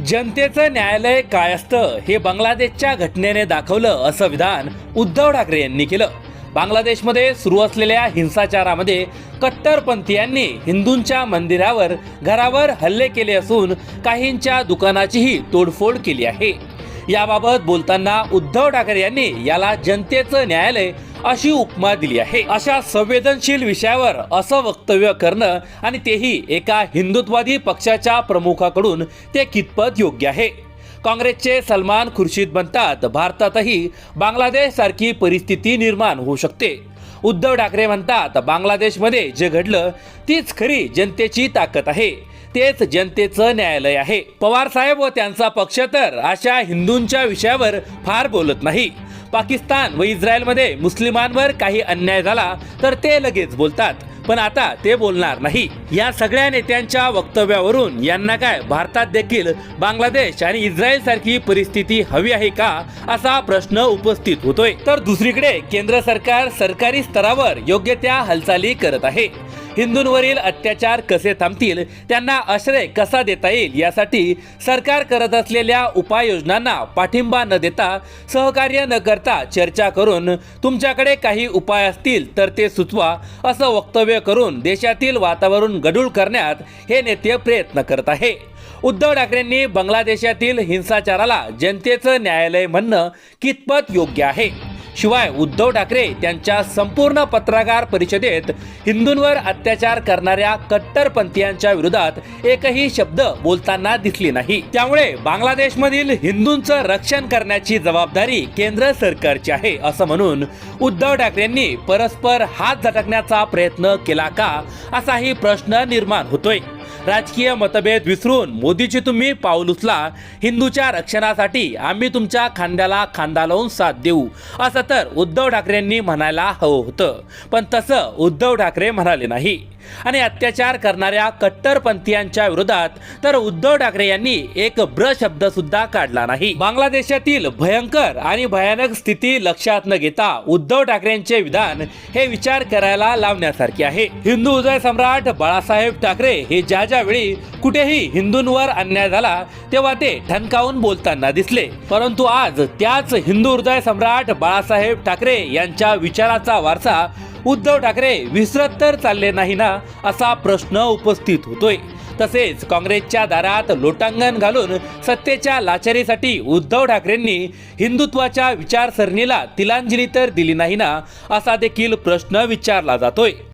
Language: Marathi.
जनतेचं न्यायालय काय असतं हे बांगलादेशच्या घटनेने दाखवलं असं विधान उद्धव ठाकरे यांनी केलं. बांगलादेशमध्ये सुरू असलेल्या हिंसाचारामध्ये कट्टरपंथीयांनी हिंदूंच्या मंदिरावर घरावर हल्ले केले असून काहींच्या दुकानाचीही तोडफोड केली आहे. याबाबत बोलताना उद्धव ठाकरे यांनी याला जनतेचं न्यायालय अशी उपमा दिली आहे. अशा संवेदनशील विषयावर असं वक्तव्य करणं आणि तेही एका हिंदुत्वादी पक्षाच्या प्रमुखाकडून ते कितपत योग्य आहे? काँग्रेसचे सलमान खुर्शीद म्हणतात भारतातही बांगलादेश सारखी परिस्थिती निर्माण होऊ शकते. उद्धव ठाकरे म्हणतात बांगलादेशमध्ये जे घडलं तीच खरी जनतेची ताकद आहे. तेच जनतेचं न्यायालय आहे. पवार साहेब व त्यांचा पक्ष तर अशा हिंदूंच्या विषयावर फार बोलत नाही. पाकिस्तान व इस्रायलमध्ये मुस्लिमांवर काही अन्याय झाला तर ते लगेच बोलतात. पण आता ते बोलणार नाही. या सगळ्या नेत्यांच्या वक्तव्यावरून यांना काय भारतात देखील बांगलादेश आणि इस्रायल सारखी परिस्थिती हवी आहे का असा प्रश्न उपस्थित होतोय. तर दुसरीकडे केंद्र सरकार सरकारी स्तरावर योग्य त्या हालचाली करत आहे. हिंदूंवरील अत्याचार कसे थांबतील त्यांना आश्रय कसा देता येईल यासाठी सरकार करत असलेल्या उपाययोजनांना पाठिंबा न देता सहकार्य न करता चर्चा करून तुमच्याकडे काही उपाय असतील तर ते सुचवा असं वक्तव्य करून देशातील वातावरण गडूळ करण्यात हे नेते प्रयत्न करत आहे. उद्धव ठाकरेंनी बांगलादेशातील हिंसाचाराला जनतेचं न्यायालय म्हणणं कितपत योग्य आहे? शिवाय उद्धव ठाकरे त्यांच्या संपूर्ण पत्रकार परिषदेत हिंदूंवर अत्याचार करणाऱ्या कट्टरपंथीयांच्या विरोधात एकही शब्द बोलताना दिसली नाही. त्यामुळे बांगलादेशमधील हिंदूंचं रक्षण करण्याची जबाबदारी केंद्र सरकारची आहे असं म्हणून उद्धव ठाकरेंनी परस्पर हात झटकण्याचा प्रयत्न केला का असाही प्रश्न निर्माण होतोय. राजकीय मतभेद विसरून मोदीची तुम्ही पाऊल उचला. हिंदूच्या रक्षणासाठी आम्ही तुमच्या खांद्याला खांदा लावून साथ देऊ. असं तर उद्धव ठाकरेंनी म्हणायला हवं होतं. पण तसं उद्धव ठाकरे म्हणाले नाही. आणि अत्याचार करणाऱ्या कट्टरपंथीयांच्या विरोधात तर उद्धव ठाकरे यांनी एक ब्र शब्द सुद्धा काढला नाही. बांगलादेशातील भयंकर आणि भयानक स्थिती लक्षात न घेता उद्धव ठाकरेंचे विधान हे विचार करायला लावण्यासारखे आहे. हिंदू उदय सम्राट बाळासाहेब ठाकरे हे ज्या ज्या वेळी कुठेही हिंदूंवर अन्याय झाला तेव्हा ते ठणकावून बोलताना दिसले. परंतु आज त्याच हिंदू हृदय सम्राट बाळासाहेब ठाकरे यांच्या विचाराचा वारसा उद्धव ठाकरे विसरत तर चालले नाही ना असा प्रश्न उपस्थित होतोय. तसेच काँग्रेसच्या दारात लोटांगण घालून सत्तेच्या लाचारीसाठी उद्धव ठाकरेंनी हिंदुत्वाच्या विचारसरणीला तिलांजली तर दिली नाही ना असा देखील प्रश्न विचारला जातोय.